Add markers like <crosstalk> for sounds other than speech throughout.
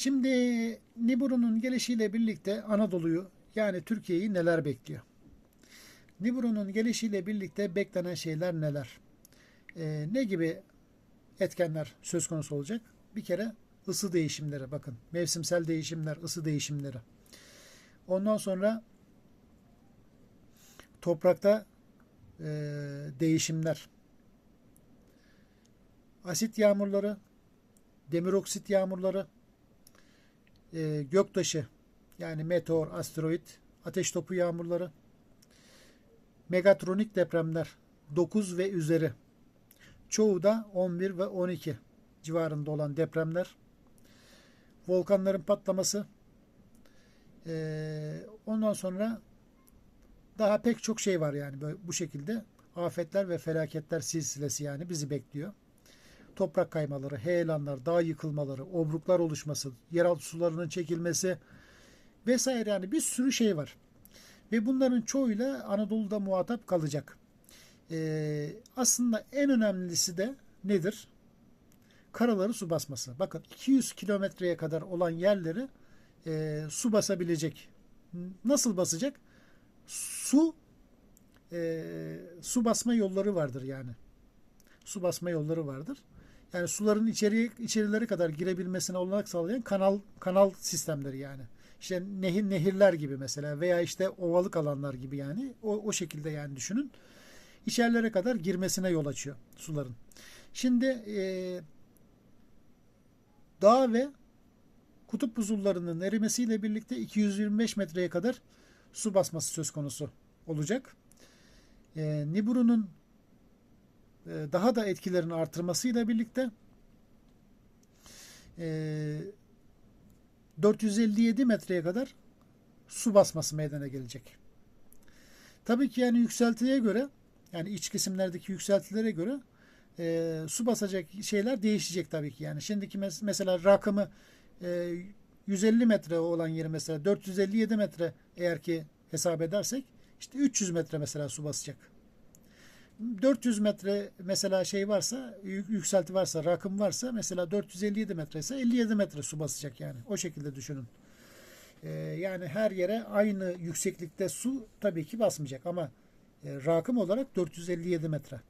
Şimdi Nibiru'nun gelişiyle birlikte Anadolu'yu yani Türkiye'yi neler bekliyor? Nibiru'nun gelişiyle birlikte beklenen şeyler neler? Ee, ne gibi etkenler söz konusu olacak? Bir kere ısı değişimleri bakın. Mevsimsel değişimler, ısı değişimleri. Ondan sonra toprakta e, değişimler. Asit yağmurları, demir oksit yağmurları, e, göktaşı yani meteor, asteroid, ateş topu yağmurları, megatronik depremler 9 ve üzeri. Çoğu da 11 ve 12 civarında olan depremler. Volkanların patlaması. E, ondan sonra daha pek çok şey var yani böyle, bu şekilde. Afetler ve felaketler silsilesi yani bizi bekliyor. Toprak kaymaları, heyelanlar, dağ yıkılmaları, obruklar oluşması, yeraltı sularının çekilmesi vesaire yani bir sürü şey var. Ve bunların çoğuyla Anadolu'da muhatap kalacak. Ee, aslında en önemlisi de nedir? Karaları su basması. Bakın 200 kilometreye kadar olan yerleri e, su basabilecek. Nasıl basacak? Su e, su basma yolları vardır yani. Su basma yolları vardır. Yani suların içeriye içerilere kadar girebilmesine olanak sağlayan kanal kanal sistemleri yani. İşte nehir nehirler gibi mesela veya işte ovalık alanlar gibi yani o, o şekilde yani düşünün. İçerilere kadar girmesine yol açıyor suların. Şimdi e, dağ ve kutup buzullarının erimesiyle birlikte 225 metreye kadar su basması söz konusu olacak. E, Nibiru'nun daha da etkilerini artırmasıyla birlikte e, 457 metreye kadar su basması meydana gelecek. Tabii ki yani yükseltiye göre yani iç kesimlerdeki yükseltilere göre e, su basacak şeyler değişecek tabii ki. Yani şimdiki mes- mesela rakımı e, 150 metre olan yeri mesela 457 metre eğer ki hesap edersek işte 300 metre mesela su basacak. 400 metre mesela şey varsa yükselti varsa rakım varsa mesela 457 metre ise 57 metre su basacak yani o şekilde düşünün. Ee, yani her yere aynı yükseklikte su tabii ki basmayacak ama e, rakım olarak 457 metre.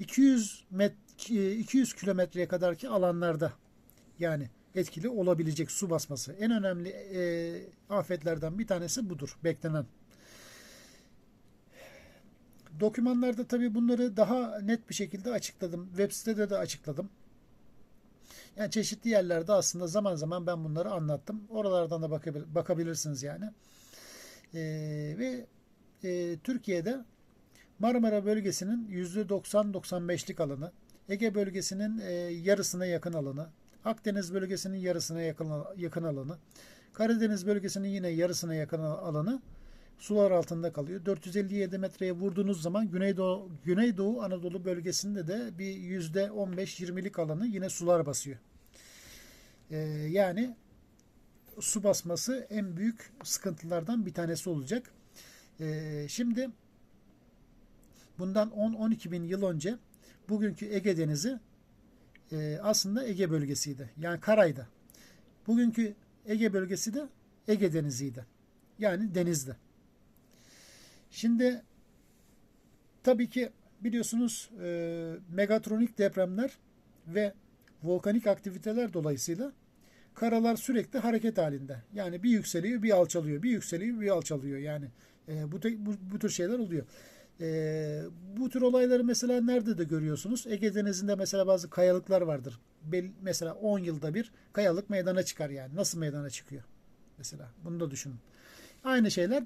200 met 200 kilometreye kadarki alanlarda yani etkili olabilecek su basması. En önemli e, afetlerden bir tanesi budur beklenen. Dokümanlarda tabii bunları daha net bir şekilde açıkladım. Web sitede de açıkladım. Yani çeşitli yerlerde aslında zaman zaman ben bunları anlattım. Oralardan da bakabilirsiniz yani. Ee, ve e, Türkiye'de Marmara bölgesinin %90-95'lik alanı, Ege bölgesinin e, yarısına yakın alanı, Akdeniz bölgesinin yarısına yakın, yakın alanı, Karadeniz bölgesinin yine yarısına yakın alanı sular altında kalıyor. 457 metreye vurduğunuz zaman Güneydoğu, Güneydoğu Anadolu bölgesinde de bir %15-20'lik alanı yine sular basıyor. Ee, yani su basması en büyük sıkıntılardan bir tanesi olacak. Ee, şimdi bundan 10-12 bin yıl önce bugünkü Ege Denizi e, aslında Ege bölgesiydi. Yani karaydı. Bugünkü Ege bölgesi de Ege Denizi'ydi. Yani denizdi. Şimdi tabii ki biliyorsunuz e, megatronik depremler ve volkanik aktiviteler dolayısıyla karalar sürekli hareket halinde. Yani bir yükseliyor, bir alçalıyor, bir yükseliyor, bir alçalıyor. Yani e, bu, bu, bu tür şeyler oluyor. E, bu tür olayları mesela nerede de görüyorsunuz? Ege Denizi'nde mesela bazı kayalıklar vardır. Bel, mesela 10 yılda bir kayalık meydana çıkar yani. Nasıl meydana çıkıyor? Mesela bunu da düşünün. Aynı şeyler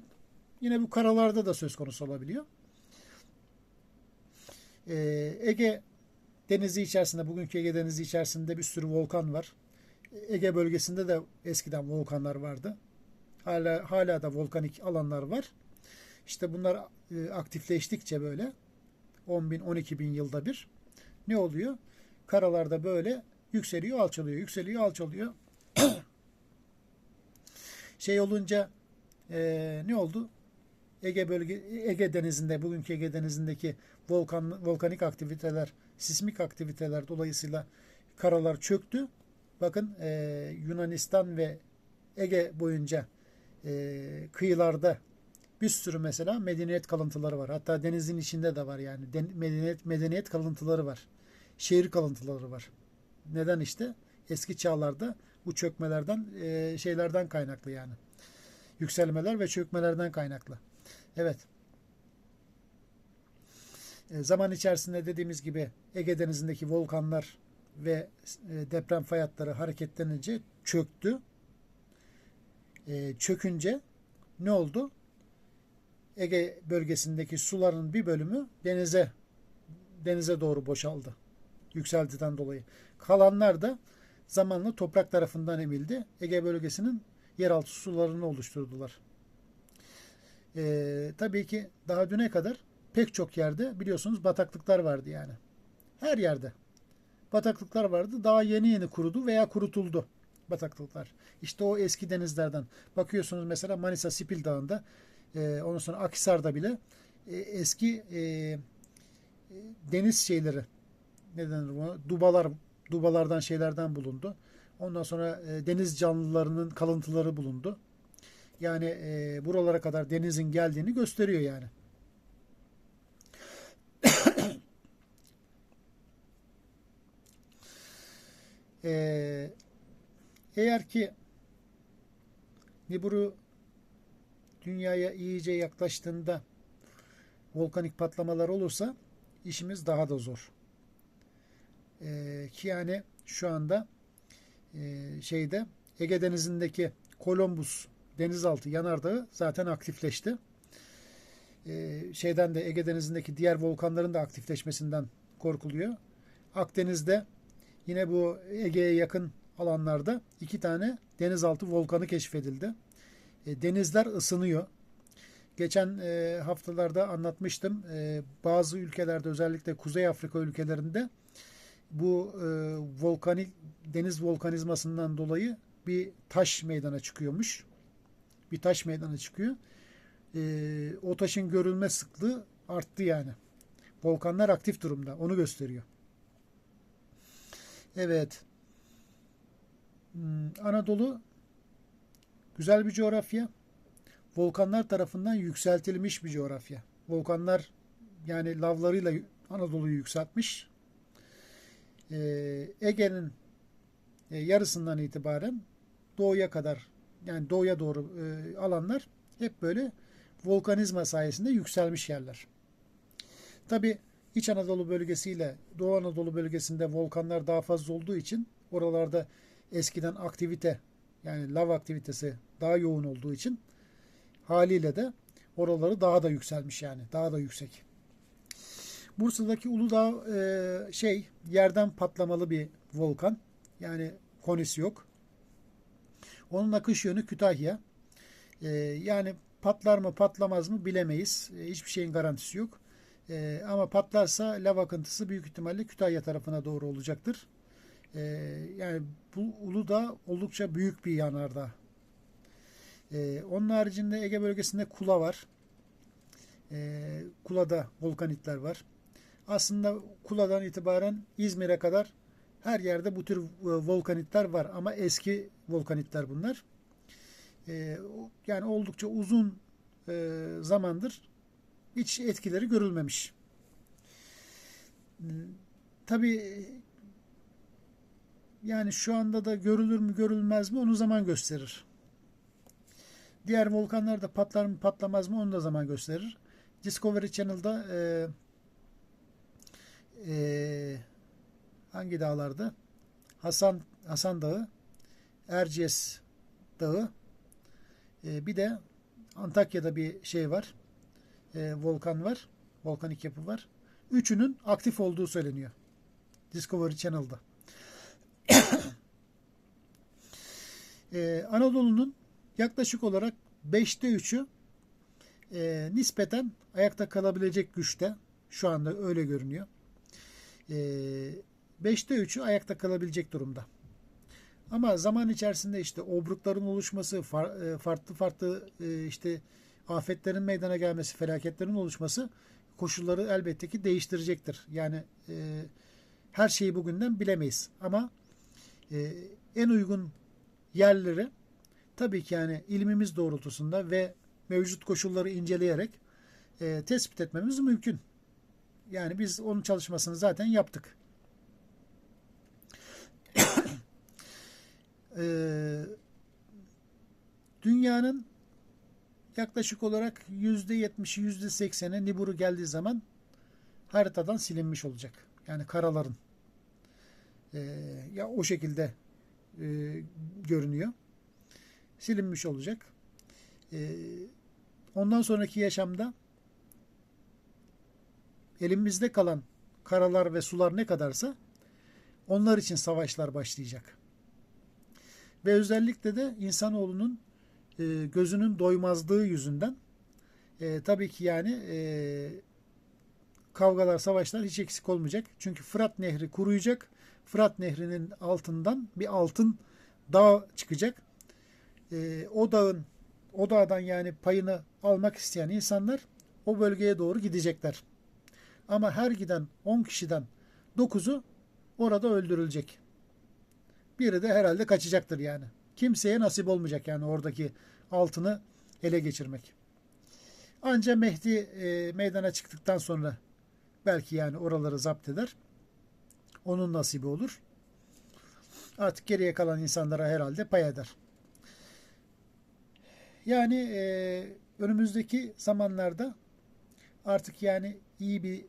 Yine bu karalarda da söz konusu olabiliyor. Ee, Ege denizi içerisinde, bugünkü Ege denizi içerisinde bir sürü volkan var. Ege bölgesinde de eskiden volkanlar vardı. Hala hala da volkanik alanlar var. İşte bunlar e, aktifleştikçe böyle 10 bin 12 bin yılda bir ne oluyor? Karalarda böyle yükseliyor alçalıyor yükseliyor alçalıyor. <clears throat> şey olunca e, ne oldu? Ege bölge Ege denizinde bugünkü Ege denizindeki volkan volkanik aktiviteler, sismik aktiviteler dolayısıyla karalar çöktü. bakın e, Yunanistan ve Ege boyunca e, kıyılarda bir sürü mesela medeniyet kalıntıları var. Hatta denizin içinde de var yani. Den, medeniyet medeniyet kalıntıları var. Şehir kalıntıları var. Neden işte? Eski çağlarda bu çökmelerden e, şeylerden kaynaklı yani. Yükselmeler ve çökmelerden kaynaklı. Evet. E, zaman içerisinde dediğimiz gibi Ege Denizi'ndeki volkanlar ve e, deprem fay hatları hareketlenince çöktü. E, çökünce ne oldu? Ege bölgesindeki suların bir bölümü denize denize doğru boşaldı. Yükseltiden dolayı. Kalanlar da zamanla toprak tarafından emildi. Ege bölgesinin yeraltı sularını oluşturdular. Ee, tabii ki daha düne kadar pek çok yerde biliyorsunuz bataklıklar vardı yani. Her yerde bataklıklar vardı. Daha yeni yeni kurudu veya kurutuldu bataklıklar. İşte o eski denizlerden. Bakıyorsunuz mesela Manisa Sipil Dağı'nda e, ondan sonra Akhisar'da bile e, eski e, e, deniz şeyleri ne denir buna? Dubalar, dubalardan şeylerden bulundu. Ondan sonra e, deniz canlılarının kalıntıları bulundu. Yani e, buralara kadar denizin geldiğini gösteriyor yani. <coughs> e, eğer ki Nibiru dünyaya iyice yaklaştığında volkanik patlamalar olursa işimiz daha da zor. Ee, ki yani şu anda e, şeyde Ege Denizi'ndeki Columbus denizaltı yanardağı zaten aktifleşti. Ee, şeyden de Ege Denizi'ndeki diğer volkanların da aktifleşmesinden korkuluyor. Akdeniz'de yine bu Ege'ye yakın alanlarda iki tane denizaltı volkanı keşfedildi. E, denizler ısınıyor. Geçen e, haftalarda anlatmıştım. E, bazı ülkelerde özellikle Kuzey Afrika ülkelerinde bu e, volkanik deniz volkanizmasından dolayı bir taş meydana çıkıyormuş. Bir taş meydana çıkıyor. E, o taşın görülme sıklığı arttı yani. Volkanlar aktif durumda. Onu gösteriyor. Evet. Hmm, Anadolu güzel bir coğrafya. Volkanlar tarafından yükseltilmiş bir coğrafya. Volkanlar yani lavlarıyla Anadolu'yu yükseltmiş. Ee, Ege'nin e, yarısından itibaren doğuya kadar yani doğuya doğru e, alanlar hep böyle volkanizma sayesinde yükselmiş yerler. Tabi İç Anadolu bölgesiyle Doğu Anadolu bölgesinde volkanlar daha fazla olduğu için oralarda eskiden aktivite yani lav aktivitesi daha yoğun olduğu için haliyle de oraları daha da yükselmiş yani. Daha da yüksek. Bursa'daki Uludağ e, şey yerden patlamalı bir volkan. Yani konisi yok. Onun akış yönü Kütahya. E, yani patlar mı patlamaz mı bilemeyiz. E, hiçbir şeyin garantisi yok. E, ama patlarsa lav akıntısı büyük ihtimalle Kütahya tarafına doğru olacaktır. E, yani bu Uludağ oldukça büyük bir yanardağ. E, onun haricinde Ege bölgesinde Kula var. E, Kula'da volkanitler var. Aslında Kula'dan itibaren İzmir'e kadar her yerde bu tür e, volkanitler var ama eski volkanitler bunlar. E, yani oldukça uzun e, zamandır hiç etkileri görülmemiş. Tabi yani şu anda da görülür mü görülmez mi onu zaman gösterir. Diğer volkanlar da patlar mı patlamaz mı onu da zaman gösterir. Discovery Channel'da e, hangi dağlarda? Hasan Hasan Dağı, Erciyes Dağı, e, bir de Antakya'da bir şey var. E, volkan var. Volkanik yapı var. Üçünün aktif olduğu söyleniyor. Discovery Channel'da. <coughs> ee, Anadolu'nun yaklaşık olarak 5'te 3'ü e, nispeten ayakta kalabilecek güçte. Şu anda öyle görünüyor. E, 5'te 3'ü ayakta kalabilecek durumda. Ama zaman içerisinde işte obrukların oluşması, e, farklı farklı e, işte afetlerin meydana gelmesi, felaketlerin oluşması koşulları elbette ki değiştirecektir. Yani e, her şeyi bugünden bilemeyiz. Ama e, en uygun yerleri tabii ki yani ilmimiz doğrultusunda ve mevcut koşulları inceleyerek e, tespit etmemiz mümkün. Yani biz onun çalışmasını zaten yaptık. E, dünyanın yaklaşık olarak %70'i %80'e Nibiru geldiği zaman haritadan silinmiş olacak. Yani karaların. E, ya o şekilde e, görünüyor. Silinmiş olacak. E, ondan sonraki yaşamda elimizde kalan karalar ve sular ne kadarsa onlar için savaşlar başlayacak. Ve özellikle de insanoğlunun e, gözünün doymazlığı yüzünden e, tabii ki yani e, kavgalar, savaşlar hiç eksik olmayacak. Çünkü Fırat Nehri kuruyacak. Fırat Nehri'nin altından bir altın dağ çıkacak. E, o dağın o dağdan yani payını almak isteyen insanlar o bölgeye doğru gidecekler. Ama her giden 10 kişiden 9'u orada öldürülecek. Biri de herhalde kaçacaktır yani. Kimseye nasip olmayacak yani oradaki altını ele geçirmek. Anca Mehdi e, meydana çıktıktan sonra belki yani oraları zapt eder. Onun nasibi olur. Artık geriye kalan insanlara herhalde pay eder. Yani e, önümüzdeki zamanlarda artık yani iyi bir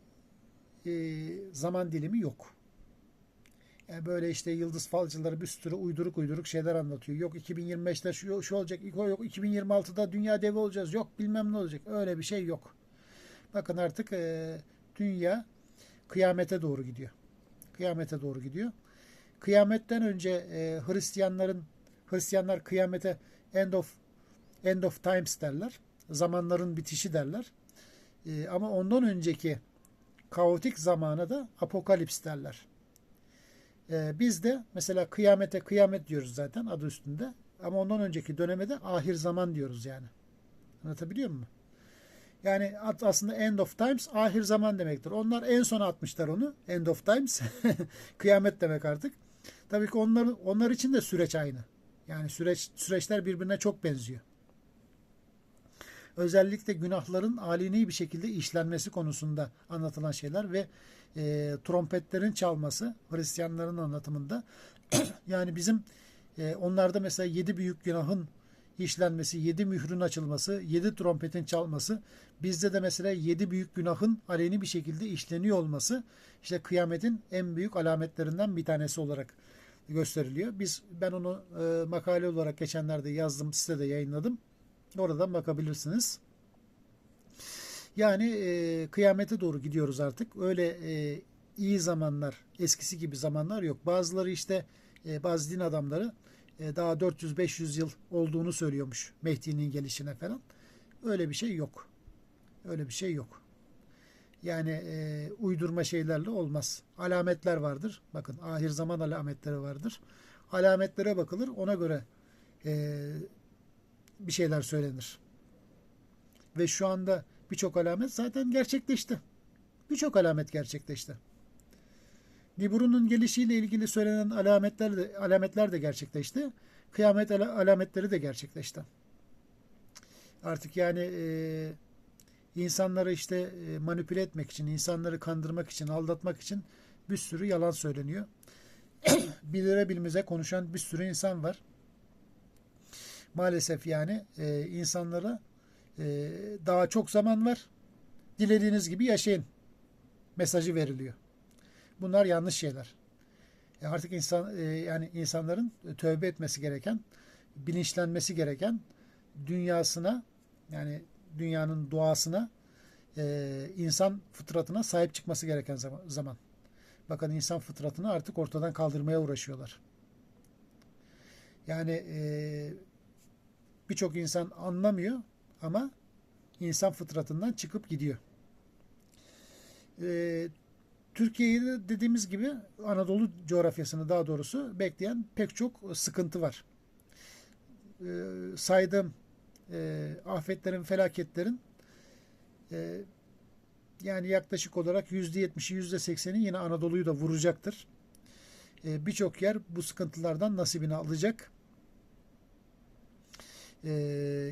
e, zaman dilimi yok. Yani böyle işte yıldız falcıları bir sürü uyduruk uyduruk şeyler anlatıyor. Yok 2025'te şu, şu olacak, yok 2026'da dünya devi olacağız, yok bilmem ne olacak. Öyle bir şey yok. Bakın artık e, dünya kıyamete doğru gidiyor. Kıyamete doğru gidiyor. Kıyametten önce e, Hristiyanların Hristiyanlar kıyamete end of end of times derler. Zamanların bitişi derler. E, ama ondan önceki kaotik zamana da apokalips derler. Ee, biz de mesela kıyamete kıyamet diyoruz zaten adı üstünde. Ama ondan önceki döneme de ahir zaman diyoruz yani. Anlatabiliyor muyum? Yani aslında end of times ahir zaman demektir. Onlar en son atmışlar onu. End of times. <laughs> Kıyamet demek artık. Tabii ki onlar, onlar için de süreç aynı. Yani süreç süreçler birbirine çok benziyor. Özellikle günahların aleni bir şekilde işlenmesi konusunda anlatılan şeyler ve e, trompetlerin çalması Hristiyanların anlatımında <clears throat> yani bizim e, onlarda mesela yedi büyük günahın işlenmesi, yedi mührün açılması, yedi trompetin çalması, bizde de mesela yedi büyük günahın aleni bir şekilde işleniyor olması işte kıyametin en büyük alametlerinden bir tanesi olarak gösteriliyor. Biz ben onu e, makale olarak geçenlerde yazdım, sitede yayınladım. Oradan bakabilirsiniz. Yani e, kıyamete doğru gidiyoruz artık. Öyle e, iyi zamanlar, eskisi gibi zamanlar yok. Bazıları işte e, bazı din adamları e, daha 400-500 yıl olduğunu söylüyormuş Mehdi'nin gelişine falan. Öyle bir şey yok. Öyle bir şey yok. Yani e, uydurma şeylerle olmaz. Alametler vardır. Bakın ahir zaman alametleri vardır. Alametlere bakılır. Ona göre e, bir şeyler söylenir. Ve şu anda birçok alamet zaten gerçekleşti. Birçok alamet gerçekleşti. Nibiru'nun gelişiyle ilgili söylenen alametler de, alametler de gerçekleşti. Kıyamet alametleri de gerçekleşti. Artık yani e, insanları işte e, manipüle etmek için, insanları kandırmak için, aldatmak için bir sürü yalan söyleniyor. <clears throat> Bilire bilmize konuşan bir sürü insan var. Maalesef yani e, insanlara e, daha çok zaman var. Dilediğiniz gibi yaşayın mesajı veriliyor. Bunlar yanlış şeyler. E artık insan e, yani insanların tövbe etmesi gereken, bilinçlenmesi gereken dünyasına yani dünyanın doğasına e, insan fıtratına sahip çıkması gereken zaman. Bakın insan fıtratını artık ortadan kaldırmaya uğraşıyorlar. Yani e, birçok insan anlamıyor ama insan fıtratından çıkıp gidiyor. Ee, Türkiye'de dediğimiz gibi Anadolu coğrafyasını daha doğrusu bekleyen pek çok sıkıntı var. Ee, saydığım e, afetlerin, felaketlerin e, yani yaklaşık olarak %70'i %80'i yine Anadolu'yu da vuracaktır. e, birçok yer bu sıkıntılardan nasibini alacak. E,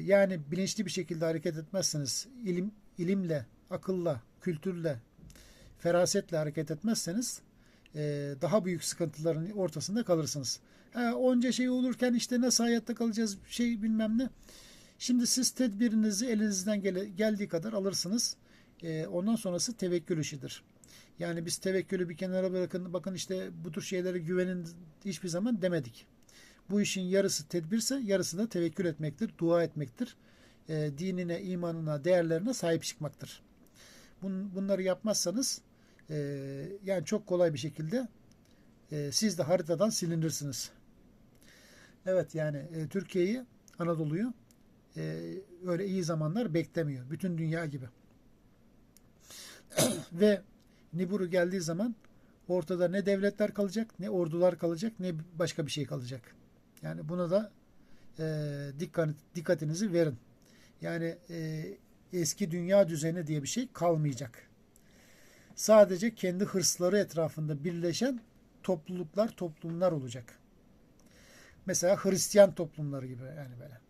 yani bilinçli bir şekilde hareket etmezseniz, ilim, ilimle, akılla, kültürle, ferasetle hareket etmezseniz e, daha büyük sıkıntıların ortasında kalırsınız. Ha, onca şey olurken işte nasıl hayatta kalacağız şey bilmem ne. Şimdi siz tedbirinizi elinizden gele, geldiği kadar alırsınız. E, ondan sonrası tevekkül işidir. Yani biz tevekkülü bir kenara bırakın bakın işte bu tür şeylere güvenin hiçbir zaman demedik. Bu işin yarısı tedbirse yarısı da tevekkül etmektir, dua etmektir. E, dinine, imanına, değerlerine sahip çıkmaktır. Bun, bunları yapmazsanız e, yani çok kolay bir şekilde e, siz de haritadan silinirsiniz. Evet yani e, Türkiye'yi, Anadolu'yu e, öyle iyi zamanlar beklemiyor. Bütün dünya gibi. <clears throat> Ve Nibiru geldiği zaman ortada ne devletler kalacak, ne ordular kalacak, ne başka bir şey kalacak. Yani buna da e, dikkat, dikkatinizi verin. Yani e, eski dünya düzeni diye bir şey kalmayacak. Sadece kendi hırsları etrafında birleşen topluluklar, toplumlar olacak. Mesela Hristiyan toplumları gibi yani böyle.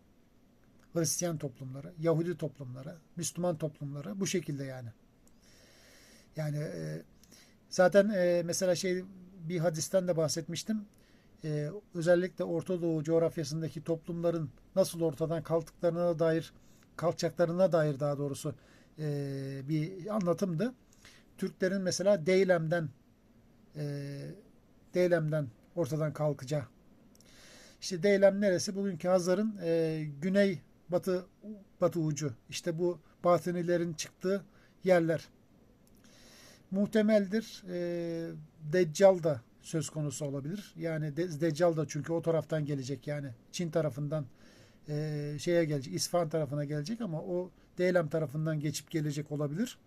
Hristiyan toplumları, Yahudi toplumları, Müslüman toplumları bu şekilde yani. Yani e, zaten e, mesela şey bir hadisten de bahsetmiştim. E, özellikle Orta Doğu coğrafyasındaki toplumların nasıl ortadan kalktıklarına dair, kalkacaklarına dair daha doğrusu e, bir anlatımdı. Türklerin mesela Deylem'den e, Deylem'den ortadan kalkacağı. İşte Deylem neresi? Bugünkü Hazar'ın e, güney batı batı ucu. İşte bu batınilerin çıktığı yerler. Muhtemeldir. E, Deccal da söz konusu olabilir. Yani De, Deccal da çünkü o taraftan gelecek yani Çin tarafından e, şeye gelecek, İsfahan tarafına gelecek ama o Deylem tarafından geçip gelecek olabilir.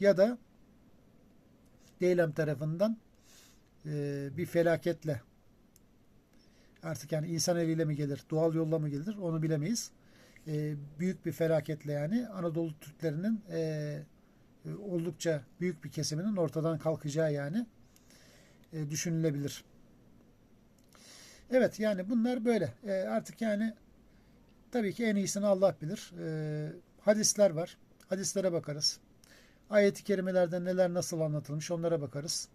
Ya da Deylem tarafından e, bir felaketle artık yani insan eliyle mi gelir, doğal yolla mı gelir onu bilemeyiz. E, büyük bir felaketle yani Anadolu Türklerinin e, oldukça büyük bir kesiminin ortadan kalkacağı yani e, düşünülebilir. Evet yani bunlar böyle. E, artık yani tabii ki en iyisini Allah bilir. E, hadisler var. Hadislere bakarız. Ayet-i kerimelerde neler nasıl anlatılmış onlara bakarız.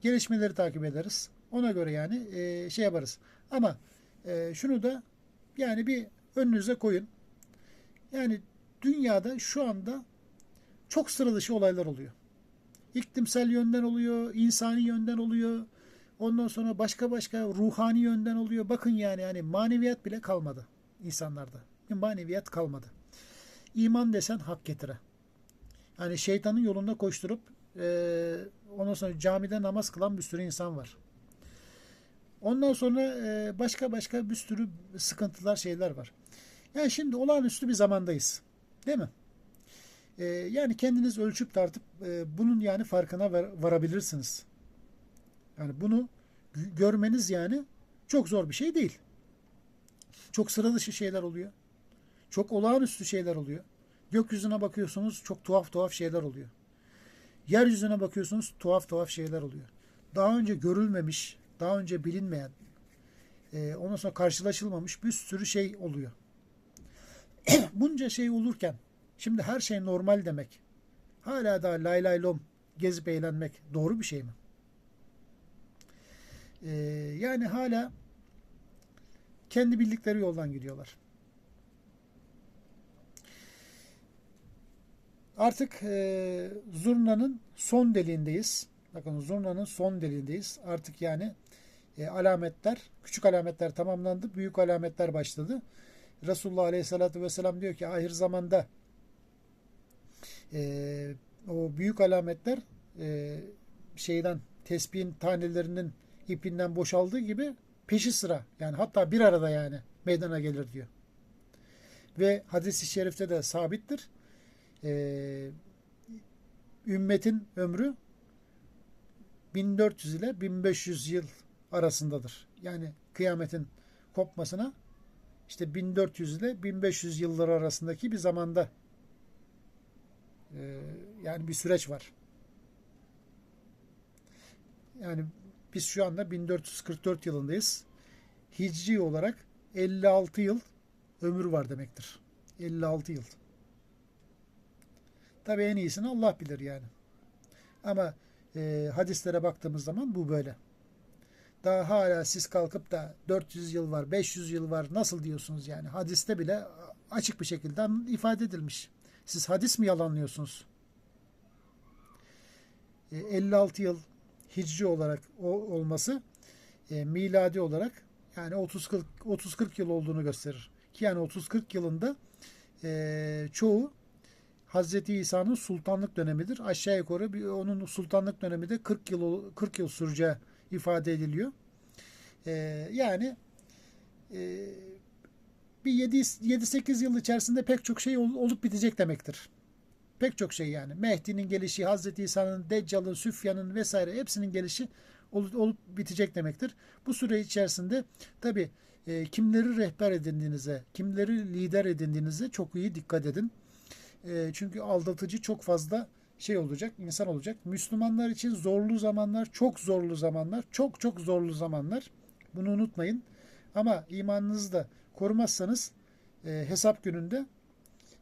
Gelişmeleri takip ederiz. Ona göre yani e, şey yaparız. Ama e, şunu da yani bir önünüze koyun. Yani dünyada şu anda çok sıra dışı olaylar oluyor. İklimsel yönden oluyor, insani yönden oluyor. Ondan sonra başka başka ruhani yönden oluyor. Bakın yani yani maneviyat bile kalmadı insanlarda. Maneviyat kalmadı. İman desen hak getire. Yani şeytanın yolunda koşturup e, ondan sonra camide namaz kılan bir sürü insan var. Ondan sonra e, başka başka bir sürü sıkıntılar şeyler var. Yani şimdi olağanüstü bir zamandayız. Değil mi? E, yani kendiniz ölçüp tartıp e, bunun yani farkına var, varabilirsiniz. Yani bunu görmeniz yani çok zor bir şey değil. Çok sıra dışı şeyler oluyor. Çok olağanüstü şeyler oluyor. Gökyüzüne bakıyorsunuz çok tuhaf tuhaf şeyler oluyor. Yeryüzüne bakıyorsunuz tuhaf tuhaf şeyler oluyor. Daha önce görülmemiş, daha önce bilinmeyen, e, ondan sonra karşılaşılmamış bir sürü şey oluyor. <clears throat> Bunca şey olurken şimdi her şey normal demek. Hala da lay lay lom gezip eğlenmek doğru bir şey mi? E, yani hala kendi bildikleri yoldan gidiyorlar. Artık e, zurnanın son deliğindeyiz. Bakın zurnanın son deliğindeyiz. Artık yani e, alametler, küçük alametler tamamlandı. Büyük alametler başladı. Resulullah Aleyhisselatü Vesselam diyor ki ahir zamanda e, o büyük alametler e, şeyden tesbihin tanelerinin ipinden boşaldığı gibi peşi sıra yani hatta bir arada yani meydana gelir diyor. Ve hadis-i şerifte de sabittir e, ümmetin ömrü 1400 ile 1500 yıl arasındadır. Yani kıyametin kopmasına işte 1400 ile 1500 yıllar arasındaki bir zamanda yani bir süreç var. Yani Biz şu anda 1444 yılındayız. Hicri olarak 56 yıl ömür var demektir. 56 yıl. Tabii en iyisini Allah bilir yani. Ama e, hadislere baktığımız zaman bu böyle. Daha hala siz kalkıp da 400 yıl var, 500 yıl var nasıl diyorsunuz yani? Hadiste bile açık bir şekilde ifade edilmiş. Siz hadis mi yalanlıyorsunuz? E, 56 yıl hicri olarak o olması e, miladi olarak yani 30-40 30-40 yıl olduğunu gösterir. Ki yani 30-40 yılında e, çoğu Hazreti İsa'nın sultanlık dönemidir. Aşağı yukarı bir, onun sultanlık dönemi de 40 yıl 40 yıl süreceği ifade ediliyor. E, yani e, bir 7-8 yıl içerisinde pek çok şey ol, olup bitecek demektir. Pek çok şey yani. Mehdi'nin gelişi, Hazreti İsa'nın, Deccal'ın, Süfyan'ın vesaire hepsinin gelişi olup, olup bitecek demektir. Bu süre içerisinde tabi e, kimleri rehber edindiğinize, kimleri lider edindiğinize çok iyi dikkat edin. E, çünkü aldatıcı çok fazla şey olacak, insan olacak. Müslümanlar için zorlu zamanlar, çok zorlu zamanlar, çok çok zorlu zamanlar. Bunu unutmayın. Ama imanınızı da korumazsanız e, hesap gününde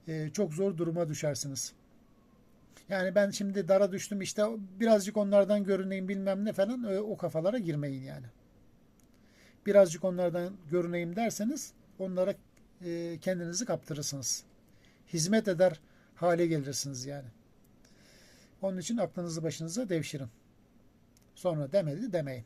e, çok zor duruma düşersiniz. Yani ben şimdi dara düştüm işte birazcık onlardan görüneyim bilmem ne falan o, o kafalara girmeyin yani. Birazcık onlardan görüneyim derseniz onlara e, kendinizi kaptırırsınız. Hizmet eder hale gelirsiniz yani. Onun için aklınızı başınıza devşirin. Sonra demedi demeyin.